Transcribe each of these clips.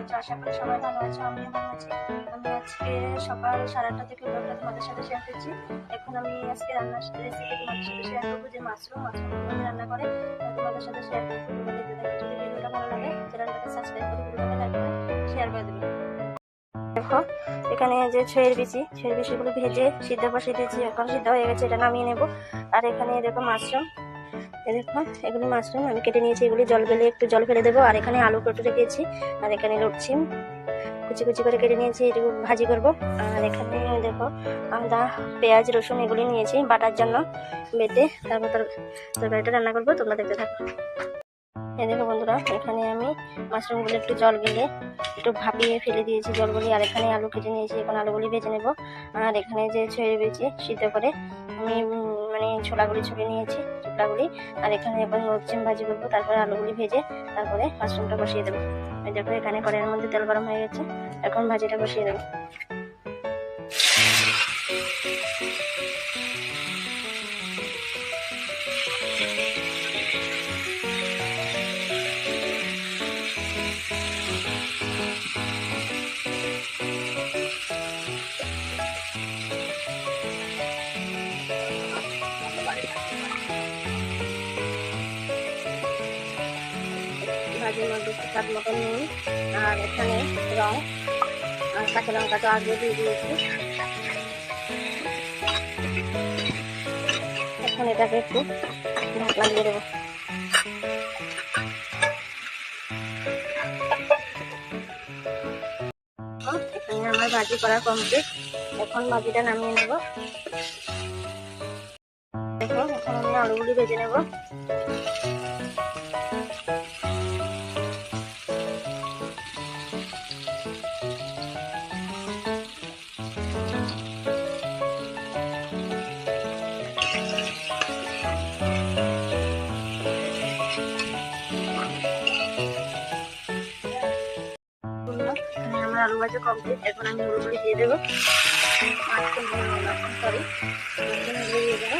আছো আশা করি সবাই ভালো আছো, আমিও ভালো আছি। আমি আজকে সকাল সাড়ে আটটা থেকে ব্লগটা তোমাদের সাথে শেয়ার করছি। এখন আমি আজকে রান্নার রেসিপি তোমাদের সাথে শেয়ার করব যে মাশরুম মাশরুম আমি রান্না করে তোমাদের সাথে শেয়ার করব। তোমরা দেখতে থাকো, যদি ভিডিওটা ভালো লাগে, চ্যানেলটাকে সাবস্ক্রাইব করে ভিডিওটাকে লাইক করে শেয়ার করে দেবে। দেখো, এখানে যে ছয়ের বিচি, ছয়ের বিচিগুলো ভেজে সিদ্ধ বসিয়ে দিয়েছি, এখন সিদ্ধ হয়ে গেছে, এটা নামিয়ে নেব। আর এখানে দেখো মাশরুম দেখো, এগুলি মাশরুম, আমি কেটে নিয়েছি এগুলি। জল ফেলে একটু জল ফেলে দেবো। আর এখানে আলু কেটে রেখেছি, আর এখানে লুচিম কুচি কুচি করে কেটে নিয়েছি, এটুকু ভাজি করব। আর এখানে দেখো, আদা, পেঁয়াজ, রসুন এগুলি নিয়েছি বাটার জন্য বেটে। তারপর তর- তরকারিটা রান্না করব, তোমরা দেখতে থাকো। এই দেখো বন্ধুরা, এখানে আমি মাশরুমগুলো একটু জল গেলে একটু ভাপিয়ে ফেলে দিয়েছি জলগুলি। আর এখানে আলু কেটে নিয়েছি, এখন আলুগুলি ভেজে নেব। আর এখানে যে ছড়িয়ে বেছে সিদ্ধ করে, আমি মানে ছোলাগুলি ছড়িয়ে নিয়েছি, ছোলাগুলি। আর এখানে এবার নরচিম ভাজি করব, তারপরে আলুগুলি ভেজে তারপরে মাশরুমটা বসিয়ে দেবো। দেখো এখানে কড়াইয়ের মধ্যে তেল গরম হয়ে গেছে, এখন ভাজিটা বসিয়ে দেবো। মধ্যে একটু স্বাদ মতো নুন আর এখানে রং, আর কাঁচা লঙ্কা তো আগে দিয়ে দিয়েছি। এখন এটাকে একটু ঢাকনা দিয়ে দেবো। এখানে আমার ভাজি করা কমপ্লিট এখন ভাজিটা নামিয়ে নেব। দেখো, এখন আমি আলুগুলি ভেজে নেব। আমার আলু ভাজা কমপ্লিট এখন আমি ওগুলো দিয়ে দেবো। দিয়ে দেবো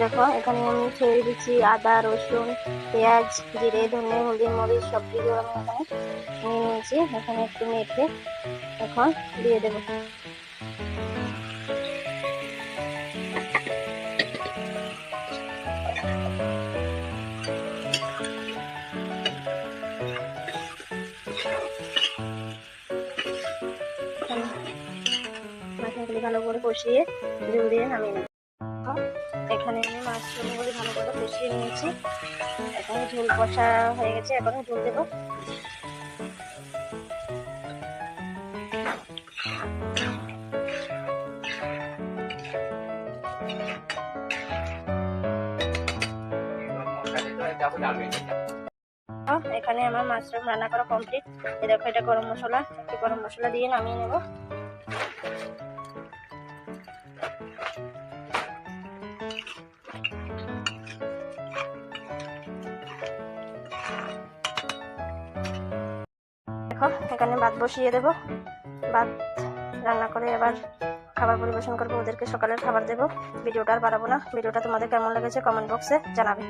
দেখো, এখানে আমি ছেড়ে দিচ্ছি আদা, রসুন, পেঁয়াজ, জিরে, ধনে, হলদি, মরিচ সব কিছু আমি এখানে নিয়ে নিয়েছি। এখানে একটু মেখে এখন দিয়ে দেবো। করে কষিয়ে জল দিয়ে নামিয়ে নেব এখানে আমি মাছগুলি ভালো করে কষিয়ে নিয়েছি। এখন ঝোল কষা হয়ে গেছে এখন ঝোল দেবো। এখানে আমার মাশরুম রান্না করা কমপ্লিট দেখো, এটা গরম মশলা। গরম মশলা দিয়ে নামিয়ে নেব। দেখো, এখানে ভাত বসিয়ে দেব। ভাত রান্না করে এবার খাবার পরিবেশন করব। ওদেরকে সকালের খাবার দেবো। ভিডিওটা আর বাড়াবো না। ভিডিওটা তোমাদের কেমন লেগেছে কমেন্ট বক্সে জানাবে।